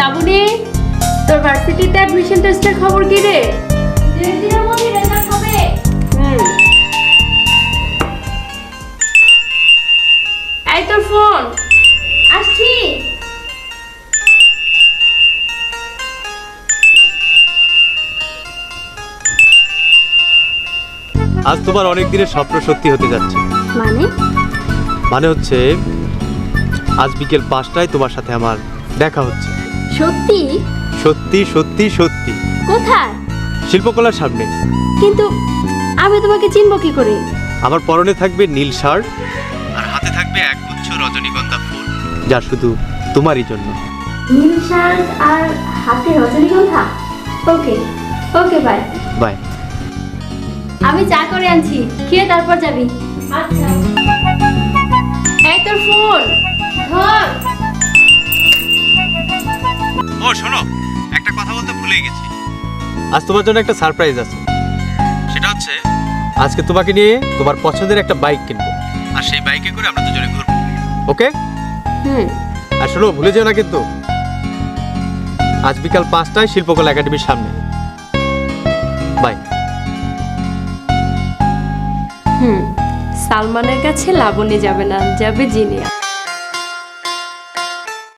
লাবণী তোর ভার্সিটিতে অ্যাডমিশন টেস্টের খবর কি রে? হুম। এই তোর ফোন আসছি। আজ তোমার অনেক দিনের স্বপ্ন সত্যি হতে যাচ্ছে। মানে? মানে হচ্ছে আজ বিকেল পাঁচটায় তোমার সাথে আমার দেখা হচ্ছে। সত্যি? সত্যি সত্যি সত্যি। কোথায়? শিল্পকলার সামনে। কিন্তু আমি তোমাকে চিনব কি করে? আমার পরনে থাকবে নীল শার্ট। আর হাতে থাকবে এক গুচ্ছ রজনীগন্ধা ফুল। যা শুধু তোমারই জন্য। নীল শার্ট আর হাতে রজনীগন্ধা? ওকে ওকে বাই বাই আমি চা করে আনছি খেয়ে তারপর যাবি। আচ্ছা। শোনো একটা কথা বলতে ভুলে গেছি। আজ তোমার জন্য একটা সারপ্রাইজ আছে। সেটা হচ্ছে আজকে তোমাকে নিয়ে তোমার পছন্দের একটা বাইক কিনবো। আর সেই বাইকে করে আমরা দুজনে ঘুরবো। ওকে? হুম। আর শোনো ভুলে যেও না কিন্তু। আজ বিকাল পাঁচটায় শিল্পকলা একাডেমির সামনে। বাই হুম সালমানের কাছে লাবণী যাবে না যাবে জিনিয়া।